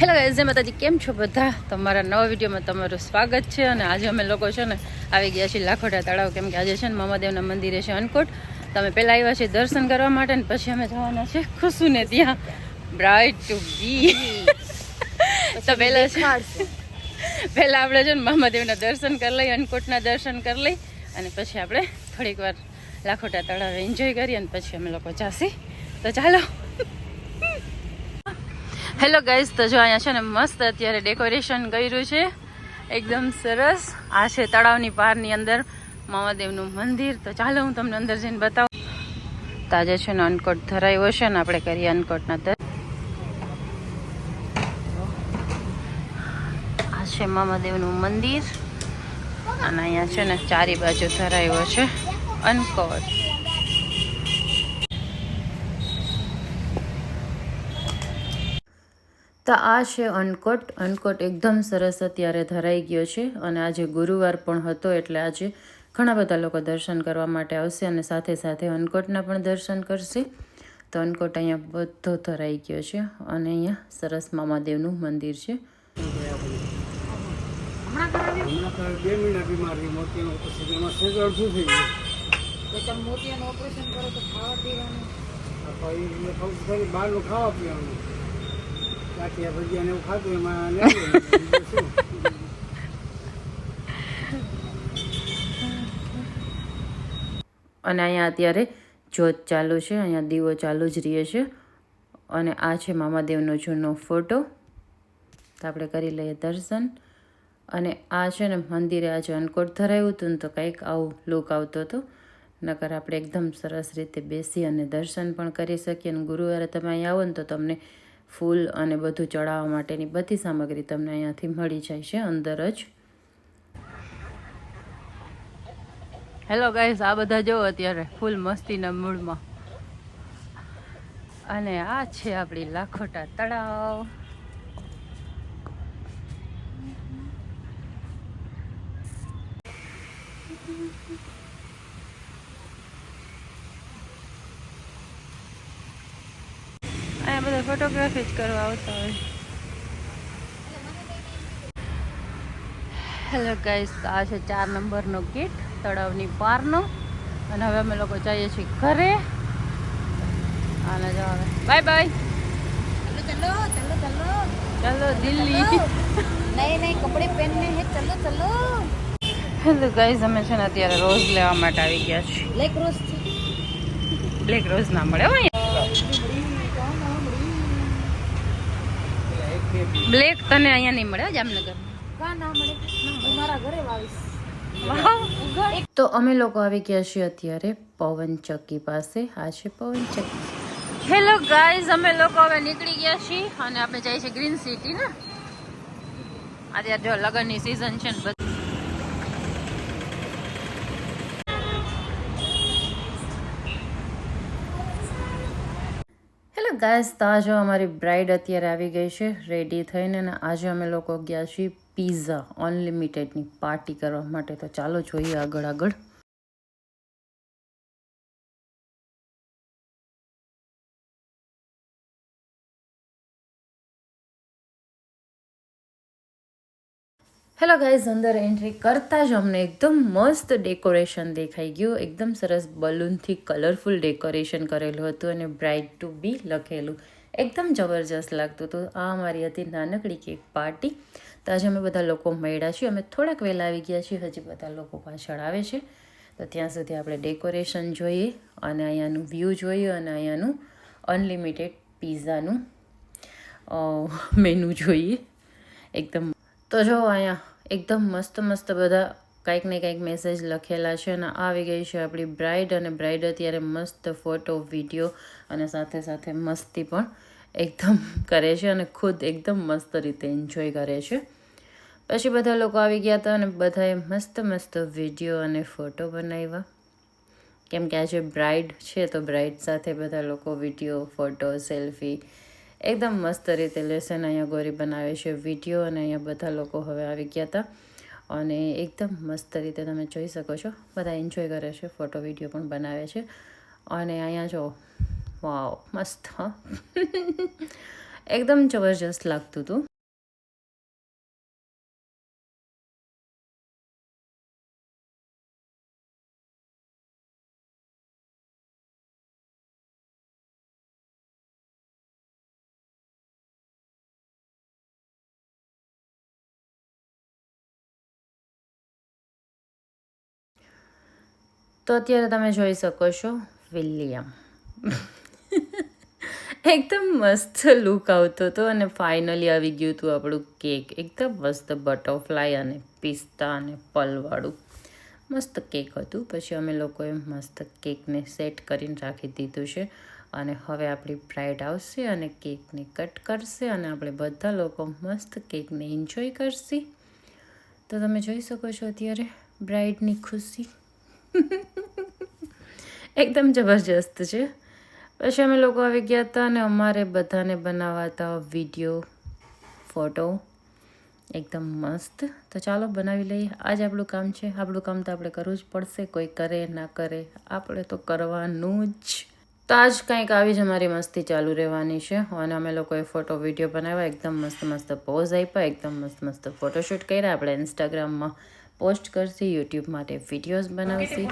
Hello જય માતાજી. કેમ છો બધા? તમારા નવા વિડીયોમાં તમારું સ્વાગત છે અને આજે અમે લોકો છે ને આવી ગયા છીએ લાખોટા તળાવ. કેમ કે આજે છે ને મામાદેવના મંદિરે છે અનકોટ તમે પહેલાં આવ્યા છીએ દર્શન કરવા માટે ને પછી અમે જવાના છે ખુશુને ત્યાં. બ્રાઇટ ટુ બી તો પહેલાં છે પહેલાં આપણે છે ને મામાદેવના દર્શન કરી લઈ અનકોટના દર્શન કરી લઈ અને પછી આપણે થોડીક વાર લાખોટા તળાવે એન્જોય કરીએ અને પછી અમે લોકો જાસી તો ચાલો. હેલો ગાઈઝ તો જો અહીંયા છે ને મસ્ત અત્યારે ડેકોરેશન કર્યું છે. એકદમ સરસ. આ છે તળાવની પારની અંદર મામાદેવનું મંદિર. તો ચાલો હું તમને અંદર જઈને બતાવું. તાજે છે ને અનકોટ ધરાયો છે ને આપણે કરીએ અનકોટના દર આ છે મામાદેવનું મંદિર. અને અહીંયા છે ને ચારી બાજુ ધરાયો છે અનકોટ તો આ છે અનકોટ. અનકોટ એકદમ સરસ અત્યારે ધરાઈ ગયો છે અને આજે ગુરુવાર પણ હતો એટલે આજે ઘણા બધા લોકો દર્શન કરવા માટે આવશે અને સાથે સાથે અનકોટના પણ દર્શન કરશે. તો અનકોટ અહીંયા બધો ધરાઈ ગયો છે અને અહીંયા સરસ મામાદેવનું મંદિર છે. હમણાં તો બે મહિના બીમારી મોતીનો પછી એમાં સેજ અડધું થઈ ગયું? મોતિયાનું ઓપરેશન કરો તો ખાવા પીવાનું? બહારનું ખાવા પીવાનું. અને અહીંયા અત્યારે જ્યોત ચાલુ છે, અહીંયા દીવો ચાલુ જ રહે છે. અને આ છે મામાદેવનો જૂનો ફોટો. તો આપણે કરી લઈએ દર્શન. અને આ છે ને મંદિરે આજે અનકોટ ધરાયું હતું ને તો કંઈક આવું લુક આવતો હતો. નકર આપણે એકદમ સરસ રીતે બેસી અને દર્શન પણ કરી શકીએ. અને ગુરુવારે તમે અહીંયા આવો ને તો તમને ફૂલ અને બધું ચડાવવા માટેની બધી સામગ્રી તમને અહીંયાથી મળી જાય છે અંદર જ. હેલો ગાઈઝ આ બધા જો અત્યારે ફૂલ મસ્તીના મૂળમાં અને આ છે આપણી લાખોટા તળાવ. બધા ફોટોગ્રાફી જ કરવા આવતા હોય. હેલો ગાઈસ આ છે ચાર નંબરનો ગેટ તળાવની પારનો અને હવે અમે લોકો જઈએ છીએ ઘરે. બાય બાય ચલો ચલો ચલો દિલ્હી. નહીં નહીં કપડે પહેરને હે ચલો ચલો. હેલો ગાઈસ અમે છે ને અત્યારે રોઝ લેવા માટે આવી ગયા છીએ. બ્લેક રોઝ બ્લેક રોઝ ના મળે હોય બ્લેક તને અહીંયા નહીં મળે જામનગર તો અમે લોકો આવી ગયા છીએ અત્યારે પવન ચક્કી પાસે. આ છે પવન ચક્કી. હેલો ગાઈઝ અમે લોકો હવે નીકળી ગયા છીએ અને આપણે જઈએ છીએ ગ્રીન સિટી ને. અત્યારે જો લગ્નની સિઝન છે ને ગાઈઝ તો આજે અમારી બ્રાઇડ અત્યારે આવી ગઈ છે, રેડી થઈને, અને આજે અમે લોકો ગયા છીએ પીઝા, અનલિમિટેડની પાર્ટી કરવા માટે. તો ચાલો જોઈએ આગળ આગળ. હેલો ગાઈઝ અંદર એન્ટ્રી કરતાં જ અમને એકદમ મસ્ત ડેકોરેશન દેખાઈ ગયું. એકદમ સરસ બલૂનથી કલરફુલ ડેકોરેશન કરેલું હતું અને બ્રાઇડ ટુ બી લખેલું. એકદમ જબરજસ્ત લાગતું હતું. આ અમારી હતી નાનકડી કેક પાર્ટી તો આજે અમે બધા લોકો મળ્યા છીએ. અમે થોડાક વહેલા આવી ગયા છીએ. હજી બધા લોકો પાછળ આવે છે. તો ત્યાં સુધી આપણે ડેકોરેશન જોઈએ અને અહીંયાનું વ્યૂ જોઈએ અને અહીંયાનું અનલિમિટેડ પિઝાનું મેનુ જોઈએ. એકદમ તો જો અહીંયા એકદમ મસ્ત મસ્ત બધા કંઈક ને કંઈક મેસેજ લખેલા છે અને આવી ગઈ છે આપણી બ્રાઇડ અને બ્રાઇડ અત્યારે મસ્ત ફોટો વીડિયો અને સાથે સાથે મસ્તી પણ એકદમ કરે છે અને ખુદ એકદમ મસ્ત રીતે એન્જોય કરે છે. પછી બધા લોકો આવી ગયા હતા અને બધાએ મસ્ત મસ્ત વીડિયો અને ફોટો બનાવ્યા. કેમ કે આજે બ્રાઇડ છે તો બ્રાઇડ સાથે બધા લોકો વીડિયો ફોટો સેલ્ફી એકદમ મસ્ત રીતે લેસન અહીંયા ગોરી બનાવે છે વીડિયો અને અહીંયા બધા લોકો હવે આવી ગયા હતા. અને એકદમ મસ્ત રીતે તમે જોઈ શકો છો, બધા એન્જોય કરે છે ફોટો વીડિયો પણ બનાવે છે. અને અહીંયા જો વાવ મસ્ત એકદમ જબરજસ્ત લાગતું હતું. તો અત્યારે તમે જોઈ શકો છો, વિલિયમ. એકદમ મસ્ત લુક આવતો હતો અને ફાઇનલી આવી ગયું હતું આપણું કેક એકદમ મસ્ત બટરફ્લાય અને પિસ્તા અને પલવાળું. મસ્ત કેક હતું. પછી અમે લોકોએ મસ્ત કેકને સેટ કરીને રાખી દીધું છે. અને હવે આપણી બ્રાઇડ આવશે અને કેકને કટ કરશે અને આપણે બધા લોકો મસ્ત કેકને એન્જોય કરશે. તો તમે જોઈ શકો છો અત્યારે બ્રાઇડની ખુશી. એકદમ જબરજસ્ત છે. પછી અમે લોકો આવી ગયા હતા અને અમારે બધાને બનાવવા હતા વીડિયો ફોટો એકદમ મસ્ત. તો ચાલો બનાવી લઈએ. આજ આપણું કામ છે. આપણું કામ તો આપણે કરવું જ પડશે. કોઈ કરે, ના કરે, આપણે તો કરવાનું જ. તો આજ કંઈક આવી જ અમારી મસ્તી ચાલુ રહેવાની છે. અને અમે લોકોએ ફોટો વીડિયો બનાવ્યા. એકદમ મસ્ત મસ્ત પોઝ આપ્યા. એકદમ મસ્ત મસ્ત ફોટોશૂટ કર્યા. આપણે ઇન્સ્ટાગ્રામમાં પોસ્ટ કરશે યુટ્યુબ માટે વિડીયોઝ બનાવશે.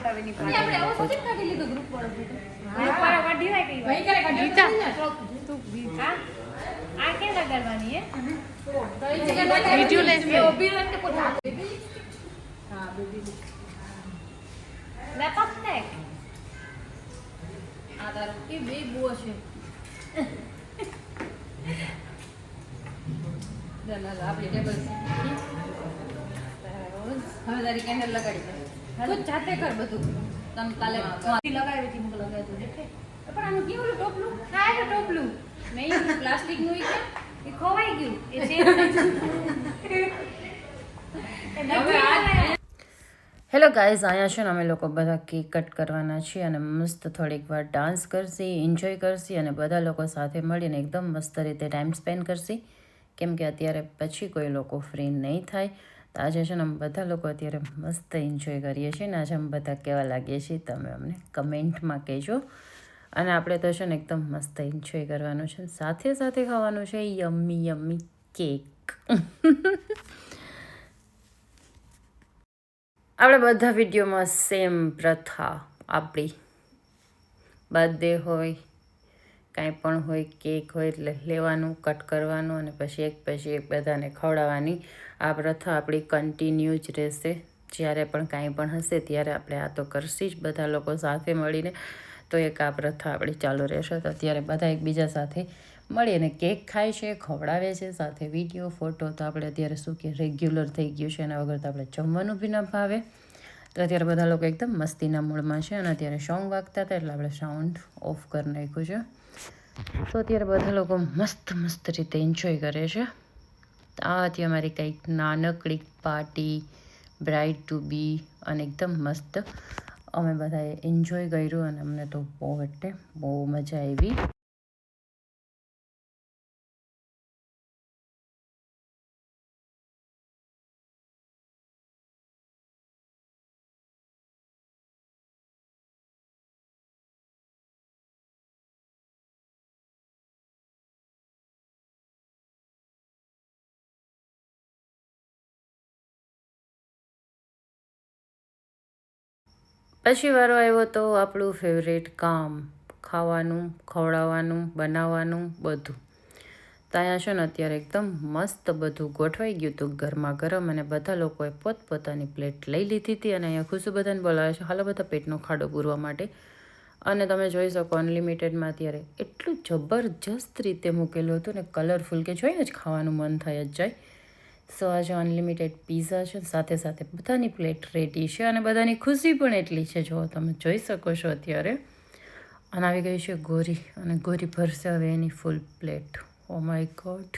આપણે જ હવે તારી કેન્ડલ લગાડી દે. તું જાતે કર બધું. તમ કાલે લગાવી હતી મુક લગાવી હતું દેખે. પણ આનું કેવું ટોપલું? હા એ ટોપલું. નહીં પ્લાસ્ટિકનું કે એ ખોવાઈ ગયું. એ હવે આ હેલો ગાઈઝ અહીંયા છે ને અમે લોકો બધા કેક કટ કરવાના છીએ અને મસ્ત થોડીક વાર ડાન્સ કરશી એન્જોય કરશી અને બધા લોકો સાથે મળીને એકદમ મસ્ત રીતે ટાઈમ સ્પેન્ડ કરશી. કેમ કે અત્યારે પછી કોઈ લોકો ફ્રી નહીં થાય. તો આજે છે ને, અમે બધા લોકો અત્યારે મસ્ત એન્જોય કરીએ છીએ ને, આજે અમે બધા કેવા લાગીએ છીએ તમે અમને કમેન્ટમાં કહેજો. અને આપણે તો છે ને, એકદમ મસ્ત એન્જોય કરવાનું છે સાથે સાથે ખાવાનું છે યમ્મી યમ્મી કેક આપણે બધા વિડીયોમાં સેમ પ્રથા આપણી. બર્થડે હોય. કાંઈ પણ હોય, કેક હોય, એટલે લેવાનું, કટ કરવાનું અને પછી એક પછી એક બધાને ખવડાવવાની. આ પ્રથા આપણી કન્ટિન્યુ જ રહેશે. જ્યારે પણ કાંઈ પણ હશે ત્યારે આપણે આ તો કરશી જ બધા લોકો સાથે મળીને. તો એક આ પ્રથા આપણી ચાલુ રહેશે. તો અત્યારે બધા એકબીજા સાથે મળીને કેક ખાય છે, ખવડાવે છે, સાથે વીડિયો ફોટો તો આપણે અત્યારે શું કે રેગ્યુલર થઈ ગયું છે. એના વગર તો આપણે જમવાનું બી ન ભાવે. તો અત્યારે બધા લોકો એકદમ મસ્તીના મૂડમાં છે અને અત્યારે સોંગ વાગતા હતા એટલે આપણે સાઉન્ડ ઓફ કરી નાખ્યું છે. તો અત્યારે બધા લોકો મસ્ત મસ્ત રીતે એન્જોય કરે છે. આ અમારી કંઈક નાનકડી પાર્ટી બ્રાઇડ ટુ બી અને એકદમ મસ્ત. અમે બધાએ એન્જોય કર્યું અને અમને તો બહુ એટલે બહુ મજા આવી. પછી વારો આવ્યો તો આપણું ફેવરેટ કામ, ખાવાનું, ખવડાવવાનું, બનાવવાનું, બધું. ત્યાં છે ને અત્યારે એકદમ મસ્ત બધું ગોઠવાઈ ગયું હતું ગરમા ગરમ અને બધા લોકોએ પોતપોતાની પ્લેટ લઈ લીધી હતી અને અહીંયા ખુશું બધાને બોલાવે છે, હાલો બધા પેટનો ખાડો પૂરવા માટે. અને તમે જોઈ શકો અનલિમિટેડમાં અત્યારે એટલું જબરજસ્ત રીતે મૂકેલું હતું ને કલરફુલ કે જોઈને જ ખાવાનું મન થઈ જ જાય. સો આજે અનલિમિટેડ પીઝા છે, સાથે સાથે બધાની પ્લેટ રેડી છે અને બધાની ખુશી પણ એટલી છે. જો તમે જોઈ શકો છો અત્યારે, અને આવી ગઈ છે ગોરી, અને ગોરી ભરશે હવે એની full plate oh my god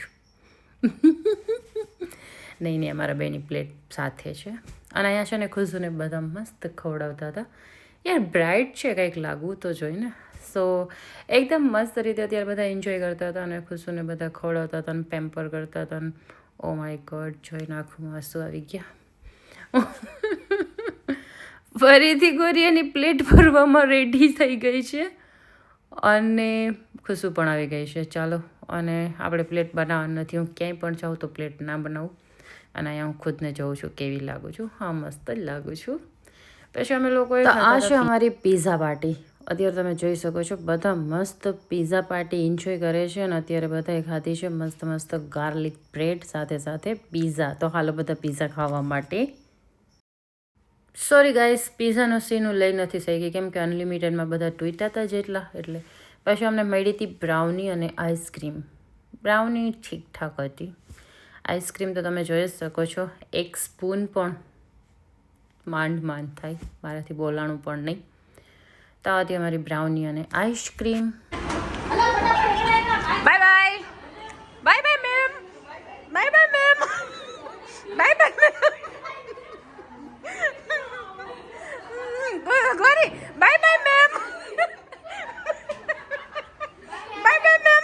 નહીં નહીં, અમારા બેની પ્લેટ સાથે છે. અને અહીંયા છે ને ખુશુને બધા મસ્ત ખવડાવતા હતા. યાર બ્રાઇટ છે, કંઈક લાગવું તો જોઈને. સો એકદમ મસ્ત રીતે અત્યારે બધા એન્જોય કરતા હતા અને ખુશુને બધા ખવડાવતા હતા અને પેમ્પર કરતા હતા અને ઓ માય ગોડ જોઈને આંખમાં આંસુ આવી ગયા. ફરીથી ગોરી એની પ્લેટ ભરવામાં રેડી થઈ ગઈ છે. અને ખુશું પણ આવી ગઈ છે. ચાલો અને આપણે પ્લેટ બનાવવાની નથી. હું ક્યાંય પણ જાઉં તો પ્લેટ ના બનાવું. અને અહીંયા હું ખુદને જોઉં છું કેવી લાગું છું. હા મસ્ત જ લાગું છું. પછી અમે લોકોએ આ છે અમારી પીઝા પાર્ટી અત્યારે તમે જોઈ શકો છો, બધા મસ્ત પીઝા પાર્ટી એન્જોય કરે છે અને અત્યારે બધાએ ખાધી છે મસ્ત મસ્ત ગાર્લિક બ્રેડ સાથે સાથે પીઝા તો હાલો બધા પીઝા ખાવા માટે. સોરી ગાઈસ પીઝાનો સીન લઈ નથી શકી, કેમ કે અનલિમિટેડમાં બધા ટ્વીટા હતા જેટલા, એટલે પછી અમને મળી હતી બ્રાઉની અને આઈસ્ક્રીમ બ્રાઉની ઠીકઠાક હતી. આઈસ્ક્રીમ તો તમે જોઈ જ શકો છો, એક સ્પૂન પણ માંડ માંડ થાય, મારાથી બોલાણું પણ નહીં. તો હતી અમારી બ્રાઉની અને ice cream bye bye bye bye ma'am bye bye ma'am bye bye bye bye ma'am bye bye ma'am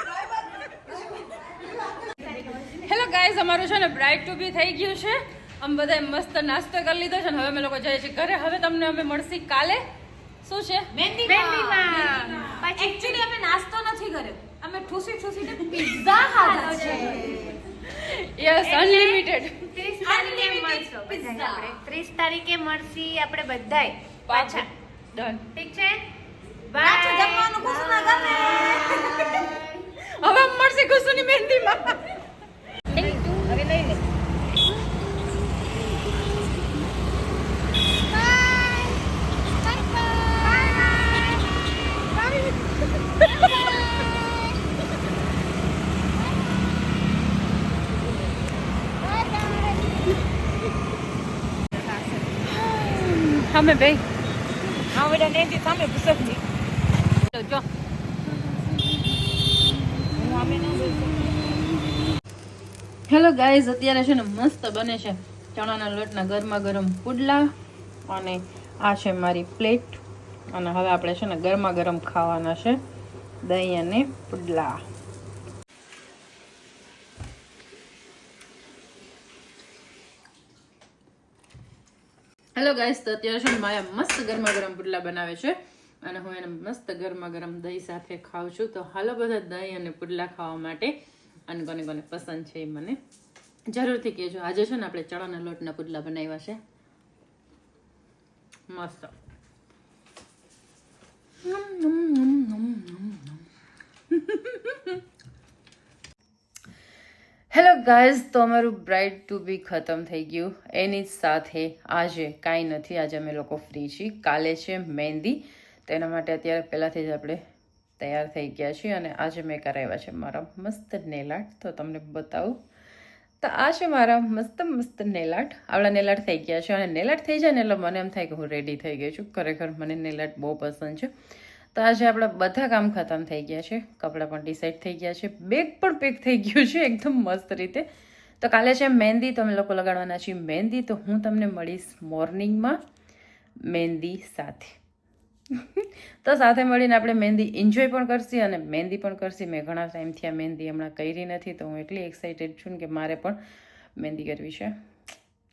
hello guys અમારું છે ને બ્રાઇટ ટુ બી થઈ ગયું છે. અમે બધાએ મસ્ત નાસ્તો કરી લીધો છે ને હવે અમે લોકો જઈએ છીએ ઘરે. હવે તમને અમે મળશે કાલે. શું છે? મહેંદીમાં એક્ચ્યુઅલી અમે નાસ્તો નથી કર્યો. અમે ઠૂસી ઠૂસીને પિઝા ખાધા છે. યસ અનલિમિટેડ ત્રીસ તારીખે મળશો બધાય આપણે. ત્રીસ તારીખે મળશી આપણે બધાય પાછા. ડન ઠીક છે? બાય જમવાનું ખુશના ગમે. હવે મળશે ખુશુની મહેંદીમાં હવે લઈ લે અમે ભાઈ હા બધા નેતી સામે પુસ્તકની જો ના હેલો ગાઈઝ અત્યારે છે ને મસ્ત બને છે. ચણાના લોટના ગરમા ગરમ પુડલા અને આ છે મારી પ્લેટ. અને હવે આપણે છે ને ગરમા ગરમ ખાવાના છે દહીં અને પુડલા. હેલો ગાઈસ તો અત્યારે છે માયા મસ્ત ગરમા ગરમ પુડલા બનાવે છે. અને હું એને મસ્ત ગરમા ગરમ દહીં સાથે ખાઉં છું. તો હાલો બધા દહીં અને પુડલા ખાવા માટે. અને કોને કોને પસંદ છે એ મને જરૂરથી કહેજો. આજે છે ને આપણે ચણાના લોટના પુડલા બનાવ્યા છે. મસ્ત. હેલો ગાયઝ તો અમારું બ્રાઇડ ટુ બી ખતમ થઈ ગયું. એની જ સાથે આજે કાંઈ નથી. આજે અમે લોકો ફ્રી છીએ. કાલે છે મહેંદી. તેના માટે અત્યારે પહેલાંથી જ આપણે તૈયાર થઈ ગયા છીએ અને આજે મેં કરાવ્યા છે મારા મસ્ત નેલાટ. તો તમને બતાવું. તો આ છે મારા મસ્ત મસ્ત નેલાટ. આપણા નેલાટ થઈ ગયા છે અને નેલાટ થઈ જાય ને એટલે મને એમ થાય કે હું રેડી થઈ ગઈ છું. ખરેખર મને નેલાટ બહુ પસંદ છે. તો આજે આપણા બધા કામ ખતમ થઈ ગયા છે. કપડાં પણ ડિસાઇડ થઈ ગયા છે. બેગ પણ પેક થઈ ગયું છે એકદમ મસ્ત રીતે. તો કાલે છે મહેંદી તમે લોકો લગાડવાના છીએ મહેંદી. તો હું તમને મળીશ મોર્નિંગમાં મહેંદી સાથે. તો સાથે મળીને આપણે મહેંદી એન્જોય પણ કરશી અને મહેંદી પણ કરશી. મેં ઘણા ટાઈમથી આ મહેંદી હમણાં કરી નથી, તો હું એટલી એક્સાઇટેડ છું કે મારે પણ મહેંદી કરવી છે.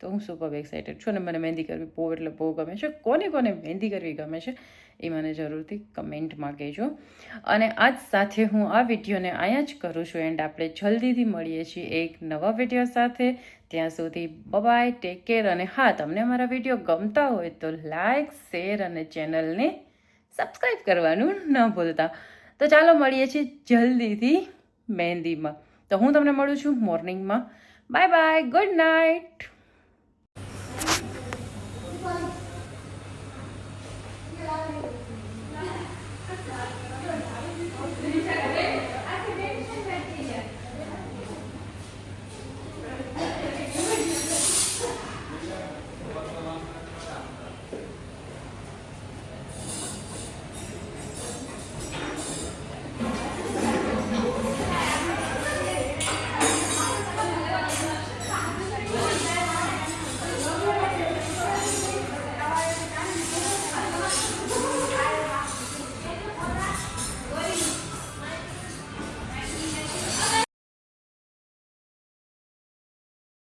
તો હું સુપર એક્સાઇટેડ છું અને મને મહેંદી કરવી બહુ એટલે બહુ ગમે છે. કોને કોને મહેંદી કરવી ગમે છે? એ મને જરૂરથી કમેન્ટમાં કહેજો. અને આજ સાથે હું આ વિડીયોને અહીંયા જ કરું છું. એન્ડ આપણે જલ્દીથી મળીએ છીએ એક નવા વીડિયો સાથે. ત્યાં સુધી બબાય, ટેક કેર અને હા, તમને મારા વીડિયો ગમતા હોય તો લાઈક, શેર અને ચેનલને સબસ્ક્રાઈબ કરવાનું ન ભૂલતા. તો ચાલો મળીએ છીએ જલ્દીથી મહેંદીમાં. તો હું તમને મળું છું મોર્નિંગમાં. Bye bye, good night.